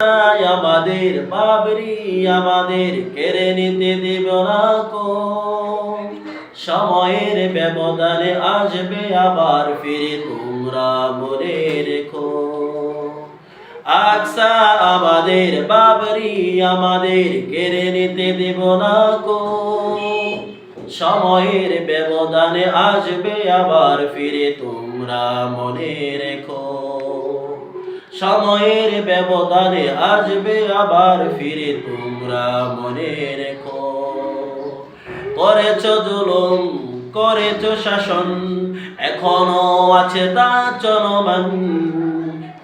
আমাদের বাবরি আমাদের কেড়ে নিতে দেব না কো। সময়ের ব্যবধানে আসবে আবার ফিরে তোমরা মনে রেখো। আকসা আমাদের বাবরি আমাদের কেড়ে নিতে দেব না কো। সময়ের ব্যবধানে আসবে আবার ফিরে তোমরা মনে রেখো। সময়ের ব্যবধানে আসবে আবার ফিরে, তোমরা মনে রেখো। করেছ জুলুম, করেছ শাসন, এখনও আছে তা চলমান।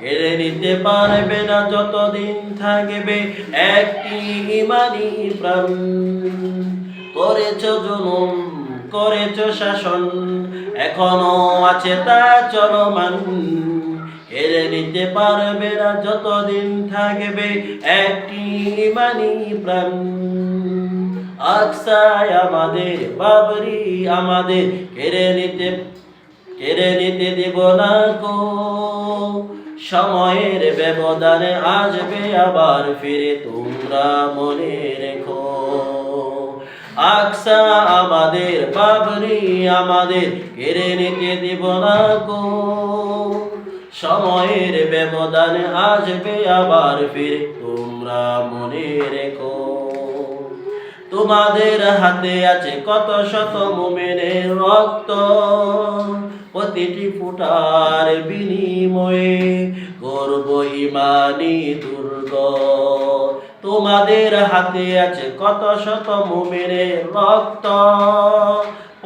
কেড়ে নিতে পারবে না যতদিন থাকবে একটি ইমানি প্রাণ। করেছ জুলুম, করেছ শাসন, এখনও আছে তা চলমান। কেড়ে নিতে পারবে না, যতদিন থাকবে একটি মানি প্রাণ। আকসায় আমাদের, বাবরি আমাদের, কেড়ে নিতে কেড়ে নিতে দেব না কো সময়ের ব্যবধানে আসবে আবার ফিরে, তোমরা মনে রেখো। আকসা আমাদের, বাবরি আমাদের, কেড়ে নিতে দেব না কো সময়ের ব্যবধানে আসবে আবার ফিরে। তোমরা মনে রেখো, তোমাদের হাতে আছে কত শত মোমেনের রক্ত। প্রতিটি ফুটার বিনিময়ে করব ইমানি দুর্গ। তোমাদের হাতে আছে কত শত মোমেনের রক্ত।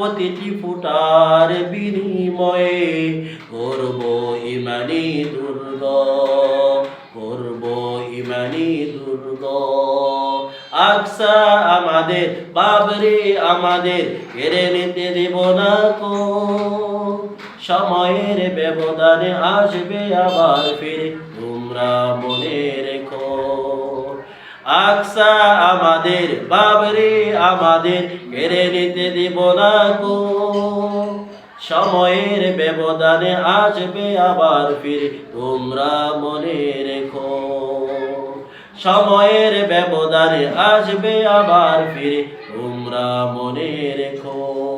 প্রতিটি ফুটার বিনিময়ে করব ইমানি দুর্গ, করব ইমানি দুর্গ। আকসা আমাদের, বাবরে আমাদের, কেড়ে নিতে দেব না কো সময়ের ব্যবধানে আসবে আবার ফিরে, তোমরা মনে রেখো। আকসা আমাদের, বাবরে আমাদের কেড়ে নিতে দেব না কো। সময়ের ব্যবধানে আসবে আবার ফিরে, তোমরা মনে রেখো। সময়ের ব্যবধানে আসবে আবার ফিরে, তোমরা মনে রেখো।